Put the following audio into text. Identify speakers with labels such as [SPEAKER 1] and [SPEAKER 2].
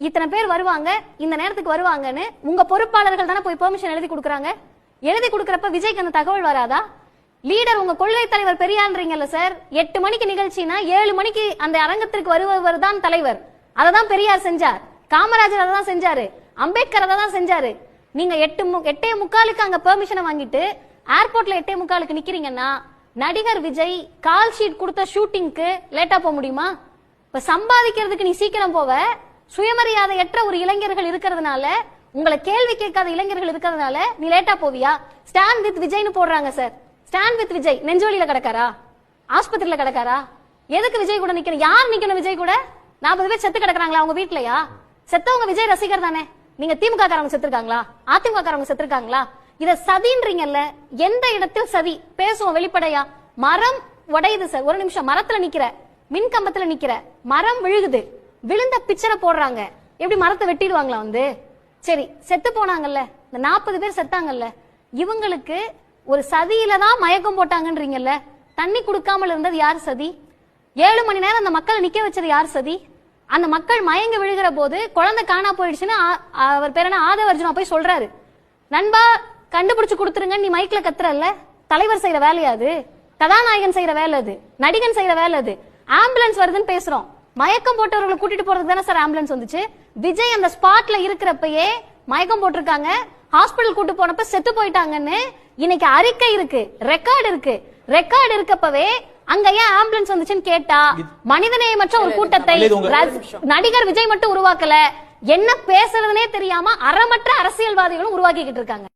[SPEAKER 1] இத்தனை பேர் வருவாங்க இந்த நேரத்துக்கு வருவாங்கன்னு உங்க பொறுப்பாளர்கள் தானே போய் பெர்மிஷன் எழுதி கொடுக்குறாங்க? எழுதி கொடுக்குறப்ப விஜய்க்கு அந்த தகவல் வராதா? லீடர் உங்க கொள்கை தலைவர் பெரியான்றீங்கல்ல சார் எட்டு மணிக்கு நிகழ்ச்சினா ஏழு மணிக்கு அந்த அரங்கத்திற்கு வருபவர் தான் தலைவர். அதை தான் பெரியார் செஞ்சார். காமராஜர் அதை தான் செஞ்சாரு. அம்பேத்கர் அதை தான் செஞ்சாரு. நீங்க எட்டு மு- எட்டே முக்காலுக்கு அங்க பெர்மிஷனை வாங்கிட்டு ஏர்போர்ட்ல எட்டே முக்காலுக்கு நிக்கிறீங்கன்னா நடிகர் விஜய் கால் ஷீட் கொடுத்த ஷூட்டிங்க்கு லேட்டா போக முடியுமா? இப்ப சம்பாதிக்கிறதுக்கு நீ சீக்கிரம் போவ. சுயமரியாதையற்ற ஒரு இளைஞர்கள் இருக்கிறதுனால உங்களை கேள்வி கேட்காத இளைஞர்கள் இருக்கிறதுனால நீ லேட்டா போவியா? ஸ்டாண்ட் வித் விஜய்னு போடுறாங்க சார் ஸ்டாண்ட் வித் விஜய். நெஞ்சோலியில கிடக்காரா? ஆஸ்பத்திரியில கிடக்காரா? எதுக்கு விஜய் கூட நிக்கணும்? யார் நிக்கணும் விஜய் கூட? நாற்பது பேர் செத்து கிடக்குறாங்களா அவங்க வீட்லயா? செத்தவங்க விஜய் ரசிகர் தானே. நீங்க திமுக காரங்க செத்துருக்காங்களா? அதிமுக காரங்க செத்துருக்காங்களா? இத சதின்றீங்கல்ல எந்த இடத்தில் சதி? பேசுவோம் வெளிப்படையா. மரம் உடையுது சார் ஒரு நிமிஷம் மரத்துல நிக்கிற. மின் கம்பத்துல நிக்கிற. மரம் விழுகுது. விழுந்த பிக்சரை போடுறாங்க. எப்படி மரத்தை வெட்டிடுவாங்களா வந்து? சரி செத்து போனாங்கல்ல. இந்த நாற்பது பேர் செத்தாங்கல்ல. இவங்களுக்கு ஒரு சதியில தான் மயக்கம் போட்டாங்கன்றீங்கல்ல. தண்ணி கொடுக்காமல் இருந்தது யார் சதி? ஏழு மணி நேரம் அந்த மக்களை நிக்க வச்சது யார் சதி? அந்த மக்கள் மயங்க விழுகிற போது குழந்தை காணா போயிடுச்சுன்னு அவர் பேர் என்ன? ஆதவர்ஜுனா போய் சொல்றாரு. நண்பா கண்டுபிடிச்சு கொடுத்துருங்க நீ மைக்ல கத்துறல்ல? தலைவர் செய்யற வேலையாது கதாநாயகன் செய்யற வேலை அது. நடிகன் செய்யற வேலை அது. ஆம்புலன்ஸ் வருதுன்னு பேசுறோம். மயக்கம் போட்டவர்களை கூட்டிட்டு போறதுக்கு தானே சார் ஆம்புலன்ஸ் வந்துச்சு? விஜய் அந்த ஸ்பாட்ல இருக்கிறப்பயே மயக்கம் போட்டிருக்காங்க. ஹாஸ்பிடல் கூட்டு போனப்ப செத்து போயிட்டாங்கன்னு இன்னைக்கு அறிக்கை இருக்கு ரெக்கார்டு இருக்கு. ரெக்கார்டு இருக்கப்பவே அங்க ஏன் ஆம்புலன்ஸ் வந்துச்சுன்னு கேட்டா மனிதநேயமற்ற ஒரு கூட்டத்தை நடிகர் விஜய் மட்டும் உருவாக்கல. என்ன பேசுறதுனே தெரியாம அறமற்ற அரசியல்வாதிகளும் உருவாக்கிக்கிட்டு இருக்காங்க.